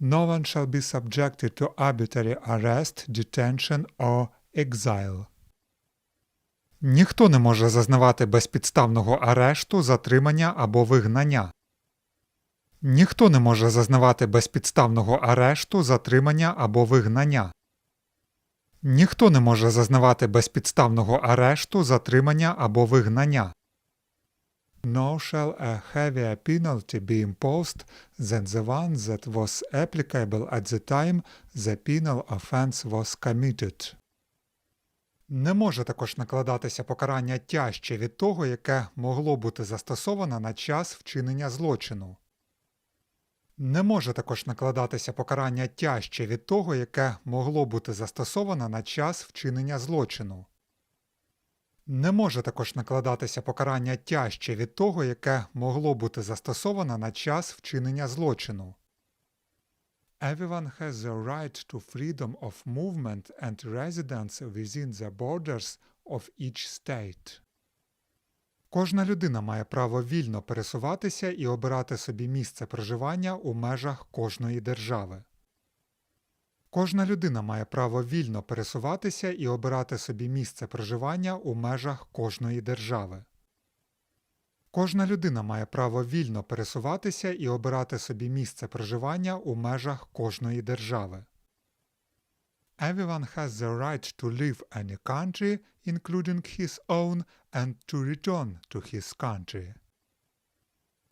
No one shall be subjected to arbitrary arrest, detention or exile. Ніхто не може зазнавати безпідставного арешту, затримання або вигнання. Ніхто не може зазнавати безпідставного арешту, затримання або вигнання. Ніхто не може зазнавати безпідставного арешту, затримання або вигнання. Nor shall a heavier penalty be imposed than the one that was applicable at the time the penal offense was committed. Не може також накладатися покарання тяжче від того, яке могло бути застосовано на час вчинення злочину. Не може також накладатися покарання тяжче від того, яке могло бути застосовано на час вчинення злочину. Не може також накладатися покарання тяжче від того, яке могло бути застосовано на час вчинення злочину. Everyone has the right to freedom of movement and residence within the borders of each state. Кожна людина має право вільно пересуватися і обирати собі місце проживання у межах кожної держави. Кожна людина має право вільно пересуватися і обирати собі місце проживання у межах кожної держави. Кожна людина має право вільно пересуватися і обирати собі місце проживання у межах кожної держави. Everyone has the right to live any country, including his own, and to return to his country.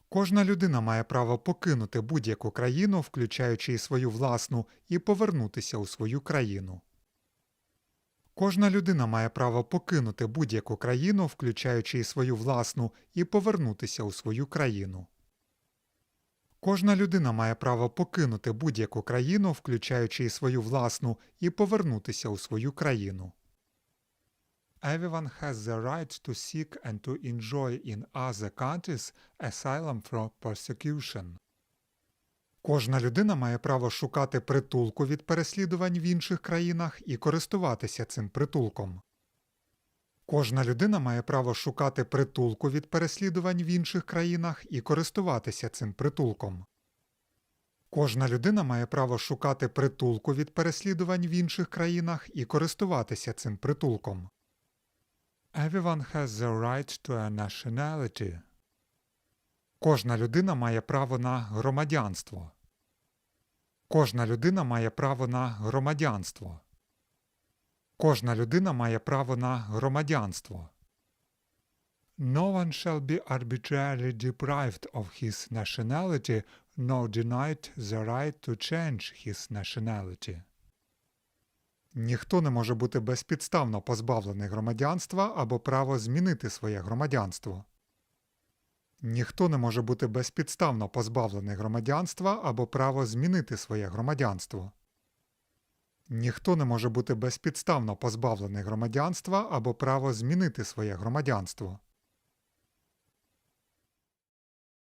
Кожна людина має право покинути будь-яку країну, включаючи і свою власну, і повернутися у свою країну. Кожна людина має право покинути будь-яку країну, включаючи і свою власну, і повернутися у свою країну. Кожна людина має право покинути будь-яку країну, включаючи і свою власну, і повернутися у свою країну. Everyone has the right to seek and to enjoy in other countries asylum from persecution. Кожна людина має право шукати притулку від переслідувань в інших країнах і користуватися цим притулком. Кожна людина має право шукати притулку від переслідувань в інших країнах і користуватися цим притулком. Кожна людина має право шукати притулку від переслідувань в інших країнах і користуватися цим притулком. Everyone has the right to a nationality. Кожна людина має право на громадянство. Кожна людина має право на громадянство. Кожна людина має право на громадянство. No one shall be arbitrarily deprived of his nationality nor denied the right to change his nationality. Ніхто не може бути безпідставно позбавлений громадянства або право змінити своє громадянство. Ніхто не може бути безпідставно позбавлений громадянства або право змінити своє громадянство. Ніхто не може бути безпідставно позбавлений громадянства або право змінити своє громадянство.